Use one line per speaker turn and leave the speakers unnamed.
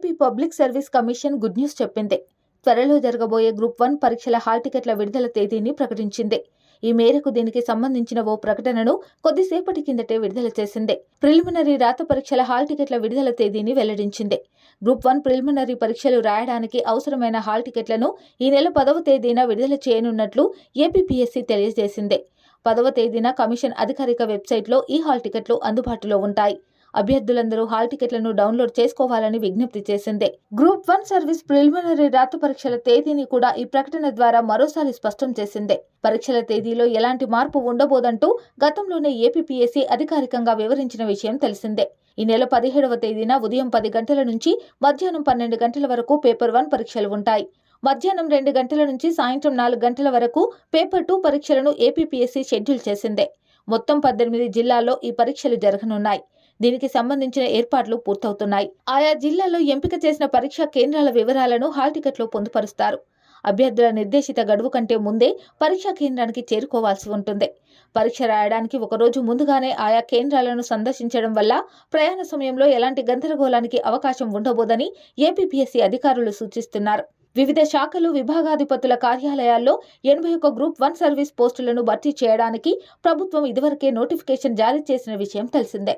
AP public service commission good news చెప్పింది. త్వరలో జరగబోయే గ్రూప్ వన్ పరీక్షల హాల్ టికెట్ల విడుదల తేదీని ప్రకటించింది. ఈ మేరకు దీనికి సంబంధించిన ఓ ప్రకటనను కొద్దిసేపటి కిందటే విడుదల చేసింది. ప్రిలిమినరీ రాత పరీక్షల హాల్ టికెట్ల విడుదల తేదీని వెల్లడించింది. గ్రూప్ వన్ ప్రిలిమినరీ పరీక్షలు రాయడానికి అవసరమైన హాల్ టికెట్లను ఈ నెల పదవ తేదీన విడుదల చేయనున్నట్లు ఏపీపీఎస్సీ తెలియజేసింది. పదవ తేదీన కమిషన్ అధికారిక వెబ్సైట్లో ఈ హాల్ టికెట్లు అందుబాటులో ఉంటాయి. అభ్యర్థులందరూ హాల్ టికెట్లను డౌన్లోడ్ చేసుకోవాలని విజ్ఞప్తి చేసింది. గ్రూప్ వన్ సర్వీస్ ప్రిలిమినరీ రాత పరీక్షల తేదీని కూడా ఈ ప్రకటన ద్వారా మరోసారి స్పష్టం చేసింది. పరీక్షల తేదీలో ఎలాంటి మార్పు ఉండబోదంటూ గతంలోనే ఏపీపీఎస్సీ అధికారికంగా వివరించిన విషయం తెలిసిందే. ఈ నెల పదిహేడవ తేదీన ఉదయం పది గంటల నుంచి మధ్యాహ్నం పన్నెండు గంటల వరకు పేపర్ వన్ పరీక్షలు ఉంటాయి. మధ్యాహ్నం రెండు గంటల నుంచి సాయంత్రం నాలుగు గంటల వరకు పేపర్ టూ పరీక్షలను ఏపీపీఎస్సీ షెడ్యూల్ చేసిందే. మొత్తం పద్దెనిమిది జిల్లాల్లో ఈ పరీక్షలు జరగనున్నాయి. దీనికి సంబంధించిన ఏర్పాట్లు పూర్తవుతున్నాయి. ఆయా జిల్లాల్లో ఎంపిక చేసిన పరీక్షా కేంద్రాల వివరాలను హాల్ టికెట్లో పొందుపరుస్తారు. అభ్యర్థుల నిర్దేశిత గడువు కంటే ముందే పరీక్షా కేంద్రానికి చేరుకోవాల్సి ఉంటుంది. పరీక్ష రాయడానికి ఒకరోజు ముందుగానే ఆయా కేంద్రాలను సందర్శించడం వల్ల ప్రయాణ సమయంలో ఎలాంటి గందరగోళానికి అవకాశం ఉండబోదని ఏపీపీఎస్సీ అధికారులు సూచిస్తున్నారు. వివిధ శాఖలు విభాగాధిపతుల కార్యాలయాల్లో ఎనభై ఒక్క గ్రూప్ వన్ సర్వీస్ పోస్టులను భర్తీ చేయడానికి ప్రభుత్వం ఇదివరకే నోటిఫికేషన్ జారీ చేసిన విషయం తెలిసిందే.